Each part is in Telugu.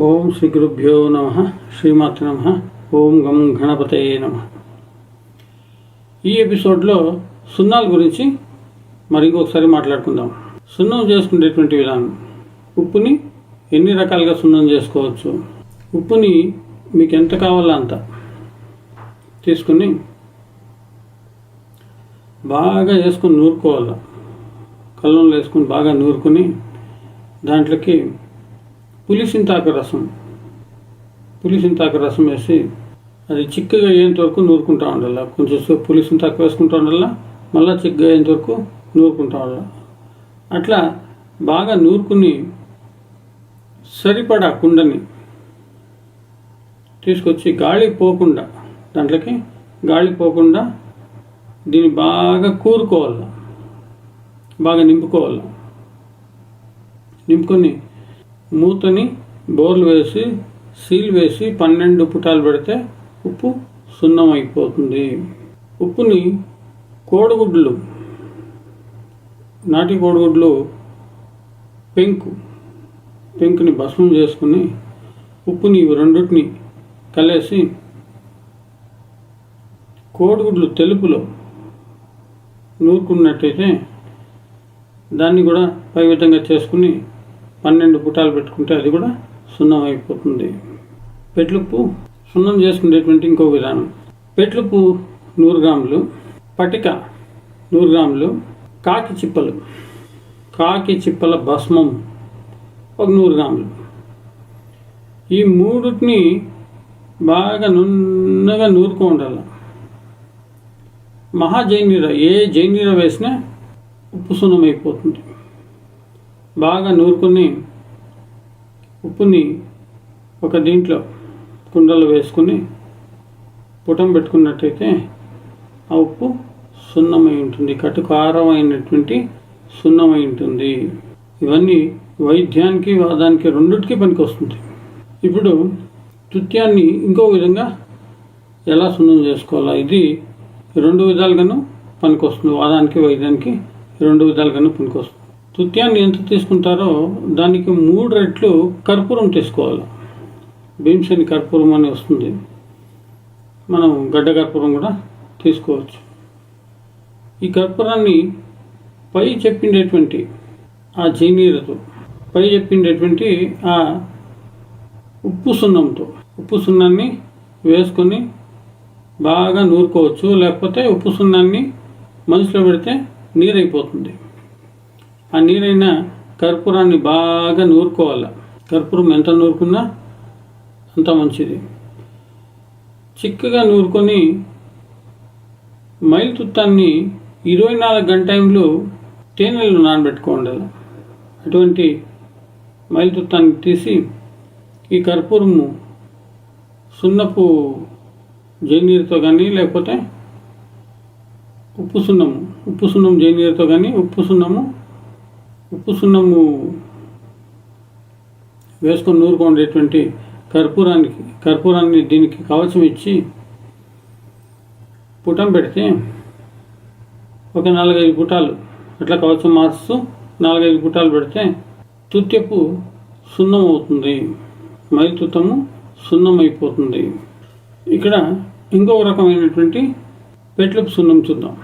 ఓం శ్రీ గురుభ్యో నమ శ్రీమాత నమ ఓం గం గణపతే నమ. ఈ ఎపిసోడ్లో సున్నాల గురించి మరి ఇంకొకసారి మాట్లాడుకుందాం. సున్నం చేసుకునేటువంటి విధానం. ఉప్పుని ఎన్ని రకాలుగా సున్నం చేసుకోవచ్చు? ఉప్పుని మీకు ఎంత కావాలో అంత తీసుకుని బాగా వేసుకుని నూరుకోవాలి. కళ్ళంలో వేసుకొని బాగా నూరుకొని దాంట్లోకి పులిసింతాకు రసం. పులిసింతాకు రసం వేసి అది చిక్కగా అయ్యేంత వరకు నూరుకుంటా ఉండాలి? కొంచెం సేపు పులిసింతాకు వేసుకుంటా ఉండాల? మళ్ళీ చిక్కగా అయ్యేంత వరకు నూరుకుంటా ఉండాలి? అట్లా బాగా నూరుకుని సరిపడా కుండని తీసుకొచ్చి గాలి పోకుండా దాంట్లోకి గాలి పోకుండా దీన్ని బాగా కూరుకోవాలి? బాగా నింపుకోవాలి? నింపుకొని మూతని బోర్లు వేసి సీల్ వేసి పన్నెండు పుటాలు పెడితే ఉప్పు సున్నం అయిపోతుంది ఉప్పుని కోడిగుడ్లు నాటి కోడిగుడ్లు పెంకు పెంకుని భస్మం చేసుకుని ఉప్పుని ఇవి రెండింటిని కలిసి కోడిగుడ్లు తెలుపులో నూరుకున్నట్టయితే దాన్ని కూడా పై విధంగా చేసుకుని పన్నెండు పుటాలు పెట్టుకుంటే అది కూడా సున్నం అయిపోతుంది. పెట్లుప్పు సున్నం చేసుకునేటువంటి ఇంకో విధానం. పెట్లుప్పు నూరు గ్రాములు పటిక నూరు గ్రాములు కాకి చిప్పలు. కాకి చిప్పల భస్మం ఒక నూరు గ్రాములు. ఈ మూడుని బాగా నున్నగా నూరుకో ఉండాలి. మహా జైనీర ఏ జైనీర వేసినా ఉప్పు సున్నం అయిపోతుంది. బాగా నూరుకుని ఉప్పుని ఒక దీంట్లో కుండలో వేసుకుని పుటం పెట్టుకున్నట్టయితే ఆ ఉప్పు సున్నమై ఉంటుంది. కటుకారమైనటువంటి సున్నమై ఉంటుంది. ఇవన్నీ వైద్యానికి వాదానికి రెండిటికి పనికొస్తుంది ఇప్పుడు నృత్యాన్ని ఇంకో విధంగా ఎలా సున్నం చేసుకోవాలా? ఇది రెండు విధాలుగాను పనికొస్తుంది. వాదానికి వైద్యానికి రెండు విధాలుగాను పనికొస్తుంది. నృత్యాన్ని ఎంత తీసుకుంటారో దానికి మూడు రెట్లు కర్పూరం తీసుకోవాలి భీమసేని కర్పూరం అని వస్తుంది. మనం గడ్డ కర్పూరం కూడా తీసుకోవచ్చు. ఈ కర్పూరాన్ని పై చెప్పిండేటువంటి ఆ జీనీరతో పై చెప్పిండేటువంటి ఆ ఉప్పు సున్నంతో ఉప్పు సున్నాన్ని వేసుకొని బాగా నూరుకోవచ్చు. లేకపోతే ఉప్పు సున్నాన్ని మనసులో పెడితే నీరైపోతుంది. ఆ నీరైన కర్పూరాన్ని బాగా నూరుకోవాలి? కర్పూరం ఎంత నూరుకున్నా అంత మంచిది. చిక్కగా నూరుకొని మైల్ తుత్తాన్ని ఇరవై నాలుగు గంట టైంలో తేనెలు నానబెట్టుకోండి. అటువంటి మైల్ తుత్తాన్ని తీసి ఈ కర్పూరము సున్నపు జైనీరుతో కానీ లేకపోతే ఉప్పు సున్నము ఉప్పు సున్నం జైనీరుతో కానీ ఉప్పు సున్నము ఉప్పు సున్నము వేసుకొని నూరుకునేటువంటి కర్పూరానికి కర్పూరాన్ని దీనికి కవచం ఇచ్చి పుటం పెడితే ఒక నాలుగైదు పుటాలు అట్లా కవచం మార్చుతూ నాలుగైదు పుటాలు పెడితే తుత్యపు సున్నం అవుతుంది మైతుతము సున్నం అయిపోతుంది ఇక్కడ ఇంకొక రకమైనటువంటి పెట్లపు సున్నం చూద్దాం.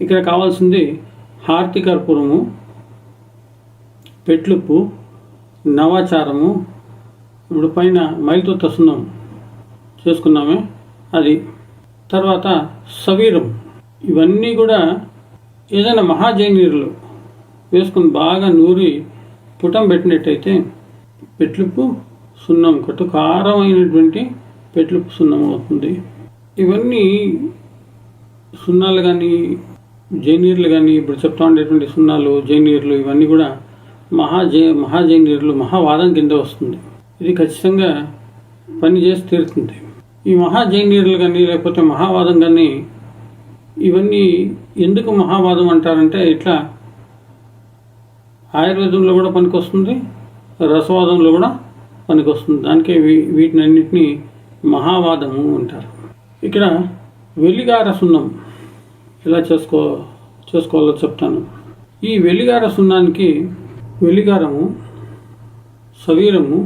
ఇక్కడ కావాల్సింది హార్తి కర్పూరము. పెట్లుప్పు నవాచారము ఇప్పుడు పైన మైలతో తసున్నాం చేసుకున్నామే? అది. తర్వాత సవీరం. ఇవన్నీ కూడా ఏదైనా మహాజైనీరులు వేసుకుని బాగా నూరి పుటం పెట్టినట్టయితే పెట్లుప్పు సున్నం కట్టు కారమైనటువంటి పెట్లుప్పు సున్నం అవుతుంది. ఇవన్నీ సున్నాలు కానీ జైనీర్లు కానీ ఇప్పుడు చెప్తా ఉండేటువంటి సున్నాలు జైనీర్లు ఇవన్నీ కూడా మహాజే మహాజైనీయులు మహావాదం కింద వస్తుంది. ఇది ఖచ్చితంగా పని చేసి తీరుతుంది. ఈ మహాజైనీయులు కానీ లేకపోతే మహావాదం కానీ ఇవన్నీ ఎందుకు మహావాదం అంటారంటే ఇట్లా ఆయుర్వేదంలో కూడా పనికొస్తుంది రసవాదంలో కూడా పనికొస్తుంది. దానికే వీ వీటిని అన్నింటినీ మహావాదము అంటారు. ఇక్కడ వెలిగార సున్నం ఎలా చేసుకో చేసుకోవాలో చెప్తాను. ఈ వెలిగార సున్నానికి వెలిగారము సవీరము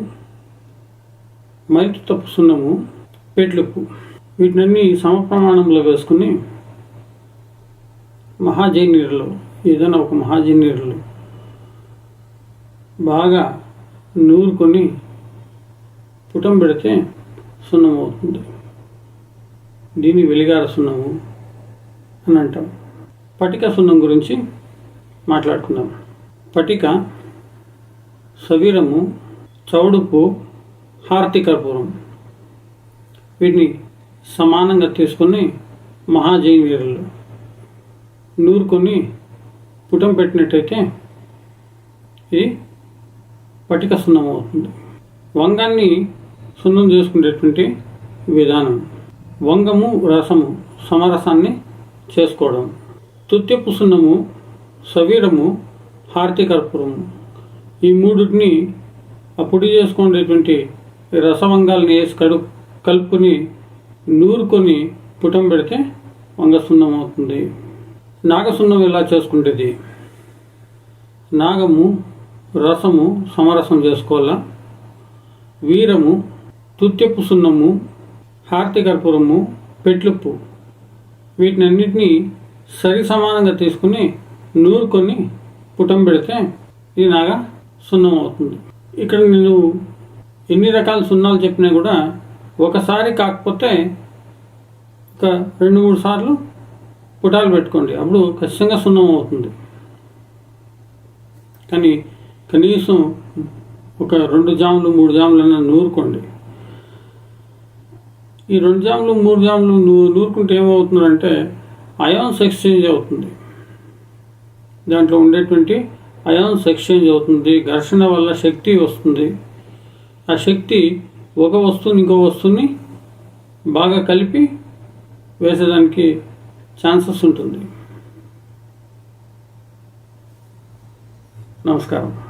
మైతు సున్నము పెట్లుప్పు వీటినన్నీ సమప్రమాణంలో వేసుకుని మహాజీనీరులో ఏదైనా ఒక మహాజీనీరులో బాగా నూరుకొని పుటం పెడితే సున్నం అవుతుంది దీన్ని వెలిగార సున్నము అని అంటాం. పటిక సున్నం గురించి మాట్లాడుకుందాం. పటిక సవీరము చౌడుపు హార్తికర్పూరం. వీటిని సమానంగా తీసుకొని మహాజైనీరులు నూరుకొని పుటం పెట్టినట్టయితే ఇది పటిక సున్నం అవుతుంది. వంగాన్ని సున్నం చేసుకునేటువంటి విధానం. వంగము రసము సమరసాన్ని చేసుకోవడం. తుత్యపు సున్నము సవీరము హార్తికర్పూరము. ఈ మూడుని పొడి చేసుకునేటువంటి రసవంగాల్ని వేసి కడు కలుపుకొని నూరుకొని పుటం పెడితే వంగ సున్నం అవుతుంది. నాగసున్నం ఎలా చేసుకుంటుంది? నాగము రసము సమరసం చేసుకోవాలా? వీరము తుత్యపు సున్నము హార్తికర్పూరము పెట్లుప్పు వీటినన్నిటినీ సరి సమానంగా తీసుకుని నూరుకొని పుటం పెడితే ఇది నాగా సున్నం అవుతుంది. ఇక్కడ నేను ఎన్ని రకాల సున్నాలు చెప్పినా కూడా ఒకసారి కాకపోతే ఒక రెండు మూడు సార్లు పుటాలు పెట్టుకోండి. అప్పుడు ఖచ్చితంగా సున్నం అవుతుంది. కానీ కనీసం ఒక రెండు జాములు మూడు జాములు అన్న నూరుకోండి. ఈ రెండు జాములు మూడు జాములు నూ నూరుకుంటే ఏమవుతుందంటే అయాన్స్ ఎక్స్చేంజ్ అవుతుంది. దాంట్లో ఉండేటువంటి అయాన్స్ ఎక్స్చేంజ్ అవుతుంది ఘర్షణ వల్ల శక్తి వస్తుంది. ఆ శక్తి ఒక వస్తువుని ఇంకో వస్తువుని బాగా కలిపి వేసేదానికి ఛాన్సెస్ ఉంటుంది. నమస్కారం.